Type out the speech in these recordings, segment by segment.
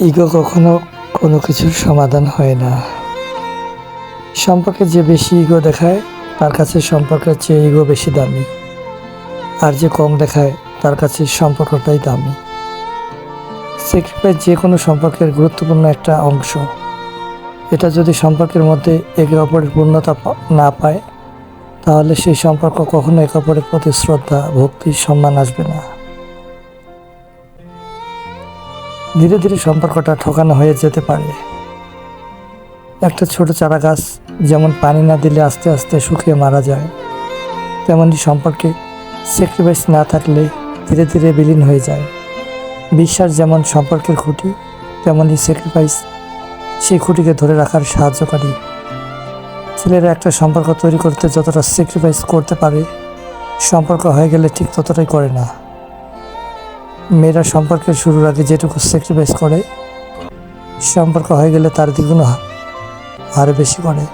Ego কখনো কোনো কিছুর সমাধান হয় না। সম্পর্কে যে বেশি ইগো দেখায়, তার কাছে সম্পর্কের চেয়ে ইগো বেশি দামি। আর যে কম দেখায়, তার কাছে সম্পর্কটাই দামি। স্যাক্রিফাইস যে কোনো সম্পর্কের গুরুত্বপূর্ণ একটা অংশ। এটা যদি সম্পর্কের মধ্যে একে অপরের পূর্ণতা না পায়, তাহলে সেই সম্পর্ক কখনো একে অপরের প্রতি শ্রদ্ধা, ভক্তি, সম্মান আসবে না। ধীরে ধীরে সম্পর্কটা ঠকানো হয়ে যেতে পারে। একটা ছোট চারা গাছ যেমন পানি না দিলে আস্তে আস্তে শুকিয়ে মারা যায় তেমনই সম্পর্কে স্যাক্রিফাইস না থাকলে ধীরে ধীরে বিলীন হয়ে যায়। বিশ্বাস যেমন সম্পর্কের খুঁটি তেমনই স্যাক্রিফাইস সেই খুঁটিকে ধরে রাখার সাহায্যকারী। ছেলেরা একটা সম্পর্ক তৈরি করতে যতটা স্যাক্রিফাইস করতে পারে, সম্পর্ক হয়ে গেলে ঠিক ততটাই করে না। মেয়েরা সম্পর্কের শুরুর আগে যেটুকু স্যাক্রিফাইস করে, সম্পর্ক হয়ে গেলে তার দ্বিগুণ হারে বেশি করে।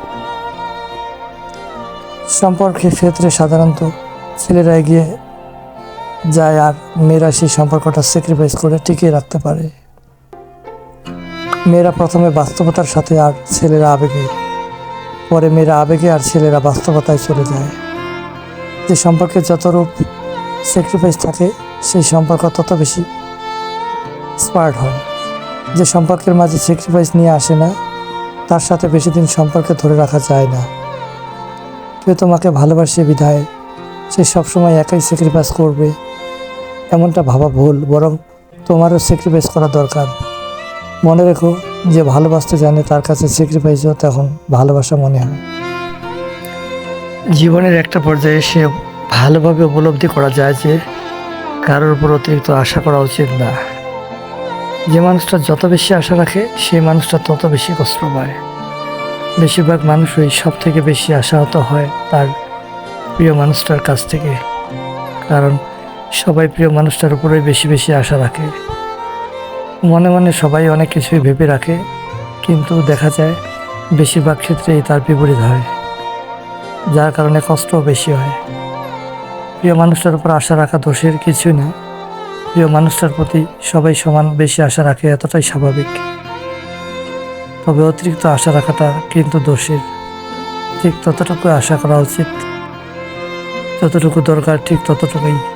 সম্পর্কের ক্ষেত্রে সাধারণত ছেলেরা এগিয়ে যায় আর মেয়েরা সেই সম্পর্কটা স্যাক্রিফাইস করে টিকিয়ে রাখতে পারে। মেয়েরা প্রথমে বাস্তবতার সাথে আর ছেলেরা আবেগে, পরে মেয়েরা আবেগে আর ছেলেরা বাস্তবতায় চলে যায়। যে সম্পর্কে যত রূপ স্যাক্রিফাইস থাকে সেই সম্পর্ক তত বেশি স্মার্ট হয়। যে সম্পর্কের মাঝে স্যাক্রিফাইস নিয়ে আসে না, তার সাথে বেশি দিন সম্পর্কে ধরে রাখা যায় না। কেউ তোমাকে ভালোবাসে বিধায়, সে সবসময় একাই স্যাক্রিফাইস করবে। এমনটা ভাবা ভুল, বরং তোমারও স্যাক্রিফাইস করা দরকার। মনে রেখো, যে ভালোবাসতে জানে তার কাছে স্যাক্রিফাইসও তখন ভালোবাসা মনে হয়। জীবনের একটা পর্যায়ে সে ভালোভাবে উপলব্ধি করা যায় যে কারোর উপর অতিরিক্ত আশা করা উচিত না। যে মানুষটা যত বেশি আশা রাখে, সেই মানুষটা তত বেশি কষ্ট পায়। বেশিরভাগ মানুষই সব থেকে বেশি আশাহত হয় তার প্রিয় মানুষটার কাছ থেকে। কারণ সবাই প্রিয় মানুষটার উপরেই বেশি বেশি আশা রাখে। মনে মনে সবাই অনেক কিছুই ভেবে রাখে, কিন্তু দেখা যায় বেশিরভাগ ক্ষেত্রেই তার বিপরীত হয়, যার কারণে কষ্টও বেশি হয়। প্রিয় মানুষটার উপর আশা রাখা দোষের কিছু না। প্রিয় মানুষটার প্রতি সবাই সমান বেশি আশা রাখে এতটাই স্বাভাবিক। তবে অতিরিক্ত আশা রাখাটা কিন্তু দোষের। ঠিক ততটুকু আশা করা উচিত। যতটুকু দরকার ঠিক ততটুকুই।